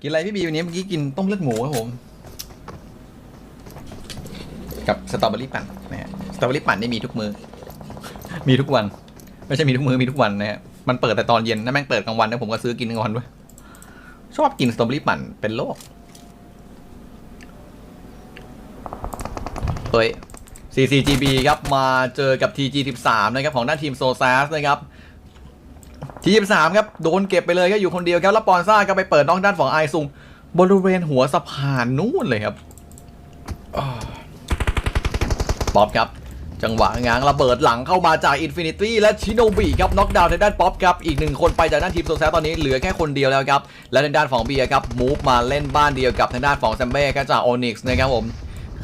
กินอะไรพี่บีวันนี้เมื่อกี้กินต้มเลือดหมูครับผม กับสตรอเบอรี่ปั่นนะฮะสตรอเบอรี่ปั่นนี่มีทุกมือ มีทุกวัน ไม่ใช่มีทุกมือมีทุกวันนะฮะมันเปิดแต่ตอนเย็นนะแม่งเปิดกลางวันนะผมก็ซื้อกินกลางวันด้วยชอบกินสตรอเบอรี่ปั่นเป็นโรคเฮ้ย CCGB ครับมาเจอกับ TG13 นะครับของด้านทีมโซซ a สนะครับ TG13 ครับ โดนเก็บไปเลยก็อยู่คนเดียวครับ แล้วปอนซ่าก็ไปเปิดนอกด้านฝั่งไอซุง บริเวณหัวสะพานนู่นเลยครับป๊อปครับ จังหวะง้างระเบิดหลังเข้ามาจากอินฟินิตี้และชิโนบิครับน็อกดาวน์ในด้านป๊อปครับ อีกหนึ่งคนไปจากด้านทีมโซแซตตอนนี้เหลือแค่คนเดียวแล้วครับ และในด้านของเบียร์ครับมูฟมาเล่นบ้านเดียวกับทางด้านของแซมเบ้ครับจากโอนิกส์นะครับผม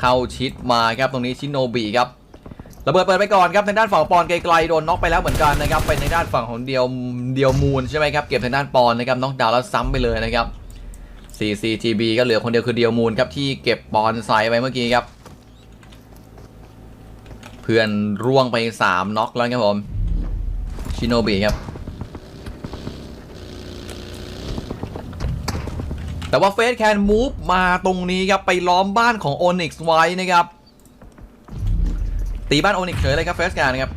เข้าชิดมาครับตรงนี้ชิโนบิครับ ระเบิดเปิดไปก่อนครับทางด้านฝั่งปอนไกลๆโดนน็อกไปแล้วเหมือนกันนะครับเป็นในด้านฝั่งของเดียวเดียวมูลใช่ไหมครับเก็บทางด้านปอนนะครับน็อกดาวน์แล้วซ้ำไปเลยนะครับ CCTB ก็เหลือคนเดียวคือเดียวมูลครับที่เก็บปอนใส่ไปเมื่อกี้ครับเพื่อนร่วงไป3น็อกแล้วครับผมชิโนบิครับแต่ว่าเฟสแคนมูฟมาตรงนี้ครับไปล้อมบ้านของ Onyx ไว้นะครับ ตีบ้าน Onyx เฉยเลยครับเฟสแคนครับ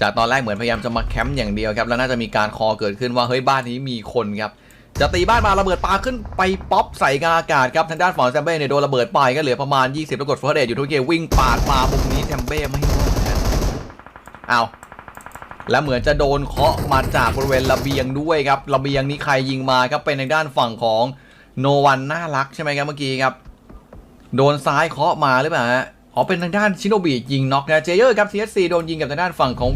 จากตอนแรกเหมือนพยายามจะมาแคมป์อย่างเดียวครับแล้วน่าจะมีการคอเกิดขึ้นว่าเฮ้ยบ้านนี้มีคนครับจะตีบ้านมาระเบิดปาขึ้นไปป๊อปใส่กาอากาศครับทางด้านฝั่งแซมเบ้เนี่ยโดนระเบิดไปก็เหลือประมาณ 20แล้วกดเฟิร์สเดอยู่ทุกเกวิ่งปาดมามุมนี้แซมเบ้ไม่รอดเอาและเหมือนจะโดนเคาะมาจากบริเวณระเบียงด้วยครับระเบียงนี้ใครยิงมาครับเป็นในด้านฝั่งของโนวันน่ารักใช่ไหมครับเมื่อกี้ครับโดนซ้ายเคาะมาหรือเปล่าฮะ อ๋อเป็นทางด้านชิโนบิยิงน็อกนะเจเยอร์ครับ CSC โดนยิงกับทางด้านฝั่งของ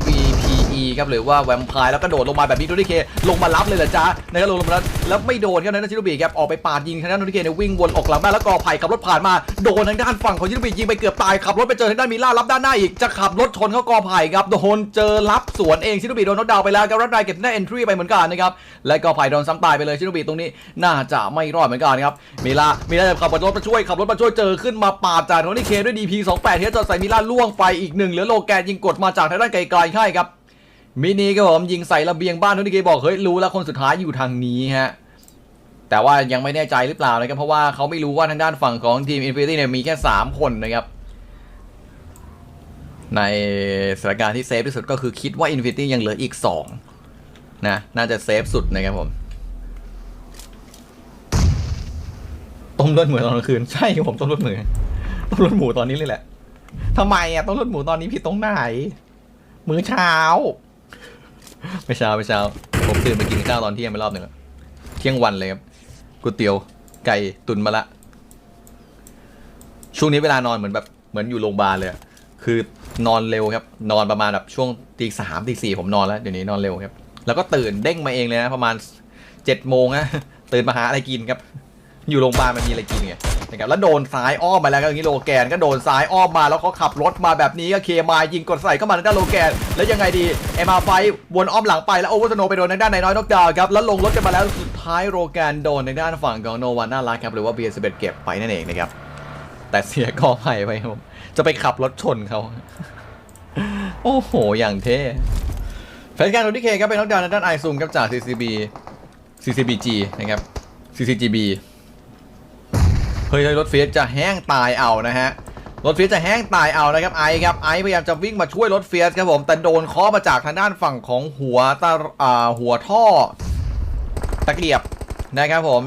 E ครับหรือว่าแวมไพร์แล้วก็โดดลงมาแบบนี้โทนี่เคลงมารับเลยเหรอจ๊ะนะครับลงมาแล้วแล้วไม่โดนครับทางด้นชิโนบิครับออกไปปาดยิงทางด้านโนี่เคเนี่ยวิ่งวนออกหลังบ้านแล้วกอไผ่ขับรถผ่านมาโดนทางด้านฝั่งของชิโนบิยิงไปเกือบตายขับรถไปเจอทางด้านมิล่ารับด้านหน้าอีกจะขับรถชนเขากอไผ่ครับโดนเจอรับสวนเองชิโนบิโดนน็อกดาวไปแล้วครับรัดไดเก็บได้เอนทรีไปเหมือนกันนะครับและกอไผ่โดนซ้ำตายไปเลยชิโนบิตรงนี้น่าจะไม่รอดเหมือนกันครับมิล่ามิล่าจะขับรถมาช่วยขับรถมาช่วยเจอขึ้นมาปาดจากโทนี่เคด้วย DP 28ที่จะใส่มิล่าล่วงไปอีกหนึ่งเหลือโลแกนยิงกดมาจากทางด้านไกลๆให้ครับ มินีก็ผมยิงใส่ระเบียงบ้านโทนี่เคบอกเฮ้ยรู้แล้วคนสุดท้ายอยู่ทางนี้ฮะแต่ว่ายังไม่แน่ใจหรือเปล่านะครับเพราะว่าเขาไม่รู้ว่าทางด้านฝั่งของทีม Infinity เนี่ยมีแค่ 3 คนนะครับ ในสถานการณ์ที่เซฟที่สุดก็คือคิดว่า Infinity ยังเหลืออีก 2 นะ น่าจะเซฟสุดนะครับผมต้มเลือดหมูตอนกลางคืนใช่ครับผมต้มเลือดหมูต้มเลือดหมูตอนนี้เลยแหละทำไมอะต้มเลือดหมูตอนนี้ผิดตรงไหนมื้อเช้า ไม่เช้าไม่เช้า ผมตื่นมากินข้าวตอนเที่ยงไปรอบหนึ่งอะเที่ยงวันเลยครับก๋วยเตี๋ยวไก่ตุนมาละ ช่วงนี้เวลานอนเหมือนแบบเหมือนอยู่โรงพยาบาลเลยคือนอนเร็วครับ นอนประมาณแบบช่วงตีสามตีสี่ผมนอนแล้วเดี๋ยวนี้นอนเร็วครับ แล้วก็ตื่นเด้งมาเองเลยนะประมาณเจ็ดโมงนะตื่นมาหาอะไรกินครับ อยู่โรงพยาบาลมันมีอะไรกินไง นะครับแล้วโดนซ้ายอ้อมมาแล้วก็อย่างนี้โลแกนก็โดนซ้ายอ้อมมาแล้วเขาขับรถมาแบบนี้ก็เคมายิงกดใส่เข้ามาในด้านโลแกนแล้วยังไงดีเอ็มอาไฟวนอ้อมหลังไปแล้วโอเวอร์สโนไปโดนในด้านในน้อยนกดาวครับแล้วลงรถกันมาแล้วสุดท้ายโลแกนโดนในด้านฝั่งของโนวันน่ารักครับหรือว่าเบียร์สเบเก็บไปนั่นเองนะครับแต่เสียกอไผ่ไปครับผมจะไปขับรถชนเขาโอ้โหอย่างเท่แฟนการโรดิเคครับเป็นน็อกดาวน์ในด้านไอซูมครับจาก CCB CCBG นะครับ CCGB เฮ้ยรถเฟียสจะแห้งตายเอานะฮะรถเฟียสจะแห้งตายเอานะครับไอครับไอพยายามจะวิ่งมาช่วยรถเฟียสครับผมแต่โดนเคาะมาจากทางด้านฝั่งของหัวตาอ่าหัวท่อตะเกียบนะครับผม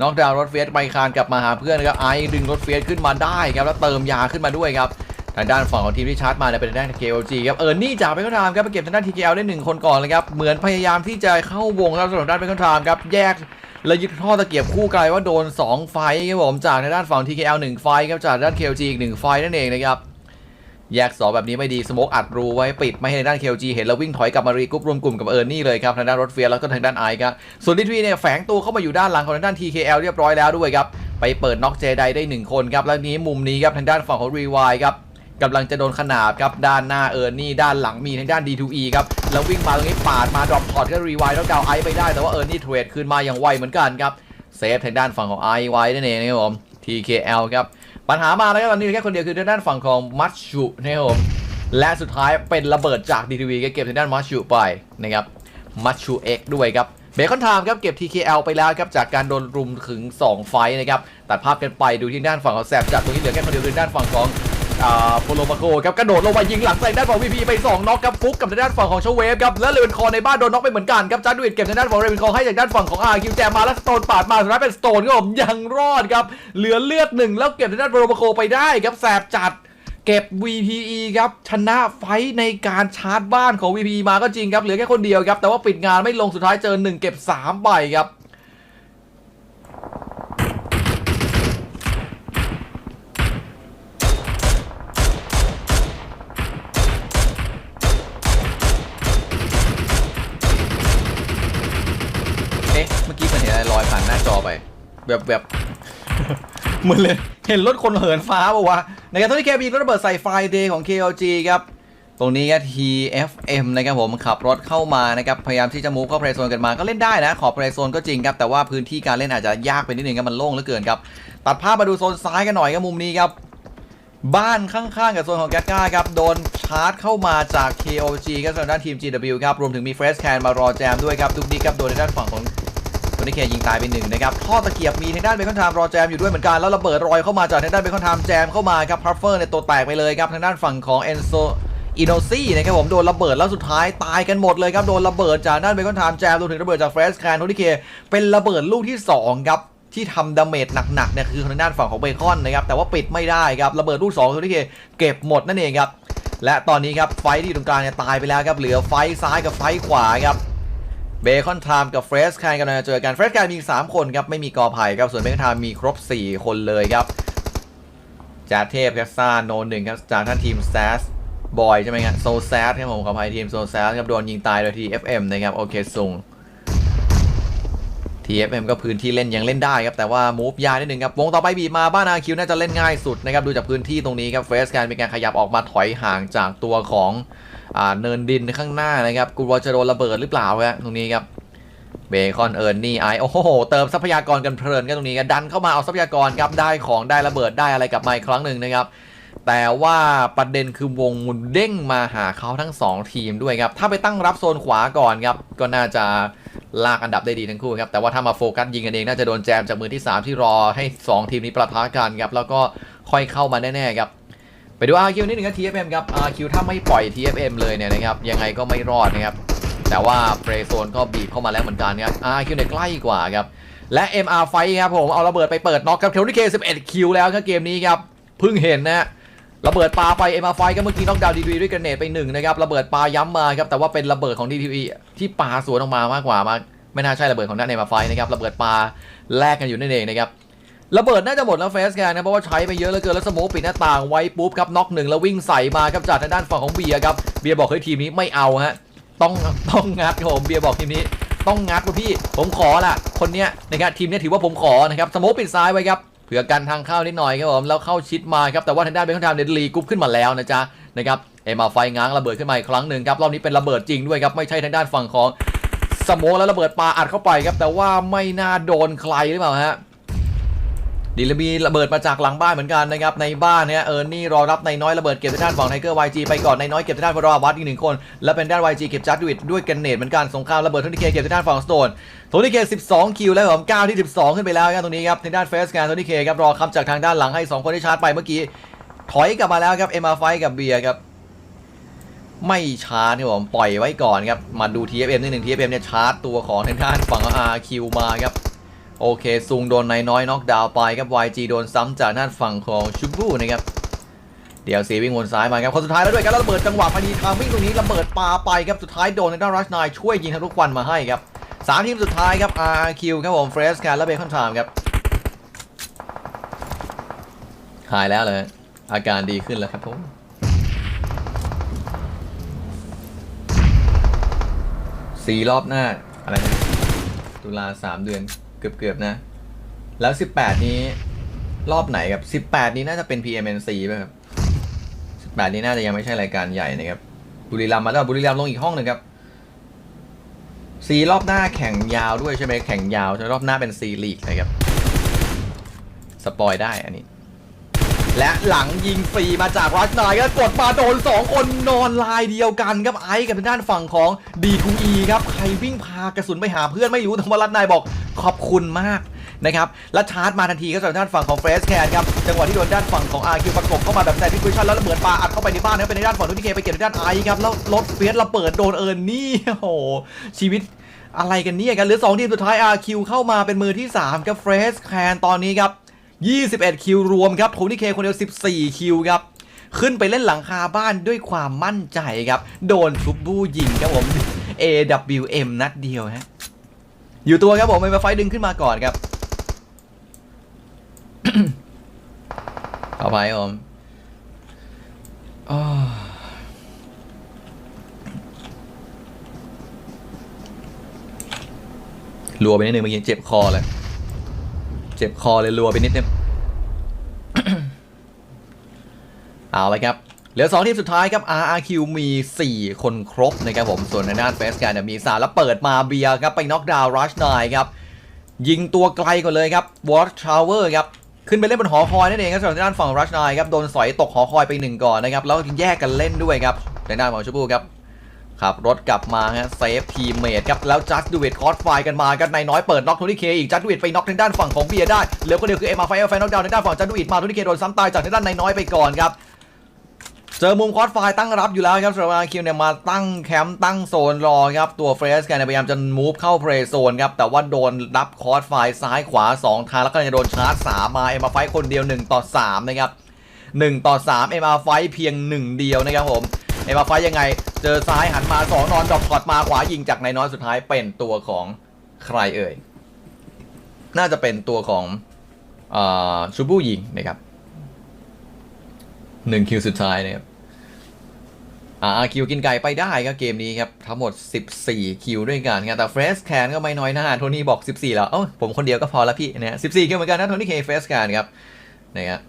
น็อกดาวรถเฟียสไปคานกลับมาหาเพื่อนนะครับไอดึงรถเฟียสขึ้นมาได้ครับแล้วเติมยาขึ้นมาด้วยครับทางด้านฝั่งของทีมที่ชาร์จมาเนี่ยเป็นทางด้าน KLG ครับเออนี่จ่าไปเข้าทามครับไปเก็บทางด้าน TKL ได้หนึ่งคนก่อนเลยครับเหมือนพยายามที่จะเข้าวงแล้วสำหรับด้านไปเข้าทามครับแยก และยึดท่อตะเกียบคู่กลายว่าโดน 2 ไฟครับผมจากในด้านฝั่ง TKL 1 ไฟครับจากด้าน KLG อีก 1 ไฟนั่นเองนะครับแยกสอแบบนี้ไม่ดีสโมกอัดรูไว้ปิดไม่ให้ในด้าน KLG เห็นแล้ววิ่งถอยกลับมารีกรุ๊ปรวมกลุ่มกับเอิร์นี่เลยครับทางด้านรถเฟียร์แล้วก็ทางด้านไอครับส่วนดิทวีเนี่ยแฝงตัวเข้ามาอยู่ด้านหลังของทางด้าน TKL เรียบร้อยแล้วด้วยครับไปเปิดน็อกเจไดได้หนึ่งคนครับแล้วนี้มุมนี้ครับทางด้านฝั่งของรีวายครับ กำลังจะโดนขนาบครับ ด้านหน้าเอิร์นี่ด้านหลังมีทางด้าน D2E ครับ แล้ววิ่งมาตรงนี้ปาดมาดรอปพอร์ตก็รีไวล์แล้วดาวไอไปได้แต่ว่าเอิร์นี่เทรดคืนมาอย่างไวเหมือนกันครับเซฟทางด้านฝั่งของไอไว้นั่นเองนะครับผม TKL ครับ ปัญหามาแล้วครับตอนนี้แค่คนเดียวคือทางด้านฝั่งของมัตชูนะครับผมและสุดท้ายเป็นระเบิดจาก D2E ก็เก็บทางด้านมัตชูไปนะครับมัตชูเอ็กด้วยครับเบคอนไทม์ครับเก็บ TKL ไปแล้วครับจากการโดนรุมถึง 2 ไฟนะครับตัดภาพกันไปดูที่ด้านฝั่งของแซบจัดตรงนี้เหลือแค่คนเดียวคือด้านฝั่งของ อ่าโปโลมาโกครับกระโดดลงมายิงหลังใส่ด้านฝั่งวีพีไป2น็อกครับฟุกกับทางด้านฝั่งของชเวฟครับแล้วเลวินคอในบ้านโดนน็อกไปเหมือนกันครับจัดดูอิดเก็บทางด้านฝั่งเรวินคอให้จากด้านฝั่งของอาคิวแจมมาแล้วสโตนปาดมาสุดท้ายเป็นสโตนครับผมยังรอดครับเหลือเลือดหนึ่งแล้วเก็บทางด้านโปโลมาโกไปได้ครับแสบจัดเก็บ VPE ครับชนะไฟในการชาร์จบ้านของ VPE มาก็จริงครับเหลือแค่คนเดียวครับแต่ว่าปิดงานไม่ลงสุดท้ายเจอ 1 เก็บ3ใบครับ เอ๊ะ เมื่อกี้มันเห็นอะไรลอยผ่านหน้าจอไป แบบแบบเหมือนเลยเห็นรถคนเหินฟ้าป่าวะนะครับตอนนี้แกมีรถระเบิดใส่ไฟเดย์ของ KLG ครับตรงนี้ก็ TFM นะครับผมขับรถเข้ามานะครับพยายามที่จะมูฟเข้าเพลย์โซนกันมาก็เล่นได้นะ ขอบเพลย์โซนก็จริงครับ แต่ว่าพื้นที่การเล่นอาจจะยากไปนิดนึงครับมันโล่งเหลือเกินครับ ตัดภาพมาดูโซนซ้ายกันหน่อยครับมุมนี้ครับ บ้านข้างๆ กับโซนของแกตก้าครับ โดนชาร์จเข้ามาจาก KOG ครับทางด้านทีม GW ครับ รวมถึงมีเฟรชแคนมารอแจมด้วยครับทุกนี้ครับโดนในด้านฝั่งของ นี้เคยิงตายไปหนึ่งนะครับท่อตะเกียบมีในด้านเบคอนไทม์รอแจมอยู่ด้วยเหมือนกันแล้วระเบิดรอยเข้ามาจากในด้านเบคอนไทม์แจมเข้ามาครับพัฟเฟอร์ในยตัวแตกไปเลยครับทางด้านฝั่งของเอนโซอินโนซี่นะครับผมโดนระเบิดแล้วสุดท้ายตายกันหมดเลยครับโดนระเบิดจากด้านเบคอนไทม์แจมรวมถึงระเบิดจากเฟรชแคนโทนี่เคเป็นระเบิดลูกที่สองครับที่ทำดาเมจหนักๆเนี่ยคือทางด้านฝั่งของเบคอนนะครับแต่ว่าปิดไม่ได้ครับระเบิดลูกสองโทนี่เคเก็บหมดนั่นเองครับและตอนนี้ครับไฟที่ตรงกลางเนี่ยตายไปแล้วครับเหลือไฟซ้ายกับไฟขวาครับ เบคอนไทม์กับเฟรสแคนกำลังจะเจอกันเฟรสแคนมีอีก3คนครับ ไม่มีกอไผ่ครับ ส่วนเบคอนไทม์มีครบ 4 คนเลยครับจาเทพครับซ่าโนหนึ่งครับจากท่านทีมแซสบอยใช่ไหมครับโซแซสครับผมขออภัยทีมโซแซสครับโดนยิงตายโดยที FM นะครับโอเคสูง TFM ก็พื้นที่เล่นยังเล่นได้ครับแต่ว่ามูฟยากนิดนึงครับวงต่อไปบีบมาบ้านอาคิวน่าจะเล่นง่ายสุดนะครับดูจากพื้นที่ตรงนี้ครับเฟสการมีการขยับออกมาถอยห่างจากตัวของอเนินดินข้างหน้านะครับกลัวจะโดนระเบิดหรือเปล่าฮะตรงนี้ครับเบคอนเอิร์นนี่ไอโอ้โหเติมทรัพยากรกันเพลินกันตรงนี้กันดันเข้ามาเอาทรัพยากรครับได้ของได้ระเบิดได้อะไรกลับมาอีกครั้งหนึ่งนะครับแต่ว่าประเด็นคือวงมุนเด้งมาหาเขาทั้ง 2 ทีมด้วยครับถ้าไปตั้งรับโซนขวาก่อนครับก็น่าจะ ลากอันดับได้ดีทั้งคู่ครับแต่ว่าถ้ามาโฟกัสยิงกันเองน่าจะโดนแจมจากมือที่ 3 ที่รอให้ 2 ทีมนี้ประทะกันครับแล้วก็ค่อยเข้ามาแน่ๆครับไปดู RQ นิดหนึ่งครับ TFM ครับ RQ ถ้าไม่ปล่อย TFM เลยเนี่ยนะครับยังไงก็ไม่รอดนะครับแต่ว่าเฟรโซนก็บีบเข้ามาแล้วเหมือนกันครับ RQ เนี่ยใกล้กว่าครับและ MR ไฟครับผมเอาระเบิดไปเปิดน็อกครับเทลนิเค11คิวแล้วครับเกมนี้ครับเพิ่งเห็นนะฮะ ระเบิดปลาไป MR ไฟก็เมื่อกี้น็อกดาวน์ดีด้วยกระเนตไปหนึ่งนะครับระเบิดปลาย้ำมาครับแต่ว่าเป็นระเบิดของ DTV ที่ปลาสวนออกมามากกว่ามากไม่น่าใช่ระเบิดของด้าน MR ไฟนะครับระเบิดปลาแลกกันอยู่นั่นเองนะครับระเบิดน่าจะหมดแล้วเฟสแกนนะเพราะว่าใช้ไปเยอะเหลือเกินแล้วสโมปิดหน้าต่างไว้ปุ๊บครับน็อกหนึ่งแล้ววิ่งใส่มาครับจากทางด้านฝั่งของเบียร์ครับเบียร์บอกเฮ้ยทีมนี้ไม่เอาฮะต้องต้องงัดครับผมเบียร์บอกทีมนี้ต้องงัดพี่ผมขอละคนเนี้ยนะครับทีมเนี้ยถือว่าผมขอนะครับสโมปิดซ้ายไว้ครับ เผื่อกันทางเข้านิดหน่อยครับผมแล้วเข้าชิดมาครับแต่ว่าทางด้านเบคอนไทม์เดนลีกรุ๊ปขึ้นมาแล้วนะจ๊ะนะครับเอมาไฟง้างระเบิดขึ้นมาอีกครั้งหนึ่งครับรอบนี้เป็นระเบิดจริงด้วยครับไม่ใช่ทางด้านฝั่งของสโมแล้วระเบิดปลาอัดเข้าไปครับแต่ว่าไม่น่าโดนใครหรือเปล่าฮะ ดีลมีระเบิดมาจากหลังบ้านเหมือนกันนะครับในบ้านเนี่ยเออร์นี่รอรับในน้อยระเบิดเก็บทางด้านฝั่งไทเกอร์วจีไปก่อนในน้อยเก็บทางด้านฟอร์วัตอีกหนึ่งคน และเป็นด้านวจีเก็บจัดด้วยด้วยกันเนตเหมือนกันสงครามระเบิดโทนี่เคเก็บทางด้านฝั่งสโตนโทนี่เค12 คิวแล้วผม9ที่ 12 ขึ้นไปแล้วครับตรงนี้ครับทางด้านเฟสการโทนี่เคครับรอคำจากทางด้านหลังให้ 2 คนที่ชาร์จไปเมื่อกี้ถอยกลับมาแล้วครับเอ็มอาไฟกับเบียร์ครับไม่ชาร์จครับผมปล่อยไว้ก่อนครับมาดู TFM นิดหนึ่ง TFM เนี่ยชาร์จตัวของทางด้านฝั่ง RQ มาครับ โอเคซุงโดนนายน้อยน็อกดาวไปครับ YG โดนซ้ำจากด้านฝั่งของชูบูนะครับเดี๋ยวซีวิ่งวนซ้ายมาครับคนสุดท้ายแล้วด้วยกันแล้วระเบิดจังหวะพอดีทางวิ่งตรงนี้ระเบิดปาไปครับสุดท้ายโดนทางด้านรัชนายช่วยยิงทะลุควันมาให้ครับสามทีมสุดท้ายครับ RQ ครับผมเฟรสการและเบคอนไทม์ครับหายแล้วเลยอาการดีขึ้นแล้วครับผมสี่รอบหน้าอะไรนะตุลาสามเดือน เกือบเกือบๆนะ แล้วสิบแปดนี้รอบไหนครับสิบแปดนี้น่าจะเป็น PMNC ป่ะครับสิบแปดนี้น่าจะยังไม่ใช่รายการใหญ่นะครับบุรีรัมย์มาแล้วบุรีรัมย์ลงอีกห้องหนึ่งครับซีรอบหน้าแข่งยาวด้วยใช่ไหมแข่งยาวใช่ไหมรอบหน้าเป็นซีลีกนะครับสปอยได้อันนี้ และหลังยิงฟรีมาจากรัชนายก็กดมาโดน 2 คนนอนลายเดียวกันครับไอซ์กับทางด้านฝั่งของ D2E ครับใครวิ่งพากระสุนไปหาเพื่อนไม่รู้แต่ว่ารัชนายบอกขอบคุณมากนะครับและชาร์จมาทันทีก็จากด้านฝั่งของเฟรสแคนครับจังหวะที่โดนด้านฝั่งของ RQ ประกบเข้ามาแบบแซนด์วิชชั่นแล้วระเบิดปาอัดเข้าไปในบ้านนะเป็นในด้านฝั่งนุติเคไปเก็บในด้านไอซ์ครับแล้วรถเฟสระเบิดโดนเอิร์นนี่โอ้โหชีวิตอะไรกันเนี่ยกันหลือ2ทีมสุดท้าย RQ เข้ามาเป็นมือที่3ครับเฟรสแคนตอนนี้ครับ 21 คิวรวมครับโทนี่เคคนเดียว 14 คิวครับ ขึ้นไปเล่นหลังคาบ้านด้วยความมั่นใจครับ โดนทุบบูยิงครับผม AWM นัดเดียวฮะ อยู่ตัวครับผมเป็นไฟดึงขึ้นมาก่อนครับเอาไปครับผมรัวไปนิดนึงเมื่อกี้เจ็บคอเลย เจ็บคอเลยรัวไปนิดนึงเอาเลยครับ เหลือ 2 ทีมสุดท้ายครับ RRQ มี 4 คนครบนะครับผม ส่วนในด้านเฟสการเนี่ยมี3แล้วเปิดมาเบียร์ครับ ไปน็อกดาวน์รัชนายครับ ยิงตัวไกลก่อนเลยครับวอร์ชาวเวอร์ครับ ขึ้นไปเล่นบนหอคอยนั่นเองครับสำหรับในด้านฝั่งรัชนายครับ โดนสอยตกหอคอยไปหนึ่งก่อนนะครับ แล้วแยกกันเล่นด้วยครับในด้านของชูบูครับ ขับรถกลับมาฮะเซฟทีเมทครับแล้วจัสดูเวตคอร์สไฟกันมากันนายน้อยเปิดน็อกโทนี่เคอีกจัสดูเวตไปน็อกทางด้านฝั่งของเบียร์ได้เหลือคนเดียวคือเอ็มอาร์ไฟเอลแฟนน็อกดาวน์ทางด้านฝั่งจัสดูเวตมาโทนี่เคโดนซ้ำตายจากทางด้านนายน้อยไปก่อนครับเจอมุมคอร์สไฟตั้งรับอยู่แล้วครับสำหรับอาคิวเนี่ยมาตั้งแคมป์ตั้งโซนรอครับตัวเฟรสแกนยพยายามจะมูฟเข้าเพลย์โซนครับแต่ว่าโดนรับคอร์สไฟซ้ายขวา 2 ทางแล้วก็จะโดนชาร์จ3มาเอ็มอาร์ไฟคนเดียว 1 ต่อ 3 นะครับ 1 ต่อ3เอ็มอาร์ไฟเพียง 1 เดียวนะครับผมเอ็มอาร์ไฟยังไง เจอซ้ายหันมา2นอนดรอปช็อตมาขวายิงจากนายน้อยสุดท้ายเป็นตัวของใครเอ่ย น่าจะเป็นตัวของอชูบูยิงนะครับหนึ่งคิวสุดท้ายนะครับอ่าคิวกินไก่ไปได้ครับเกมนี้ครับทั้งหมด 14 คิวด้วยกันครับแต่เฟรสแคนก็ไม่น้อยหน้าโทนี่บอก 14 แล้ว เอ้าผมคนเดียวก็พอแล้วพี่นะ14คิวเหมือนกันนะโทนี่เคเฟรสแคนครับนะครับ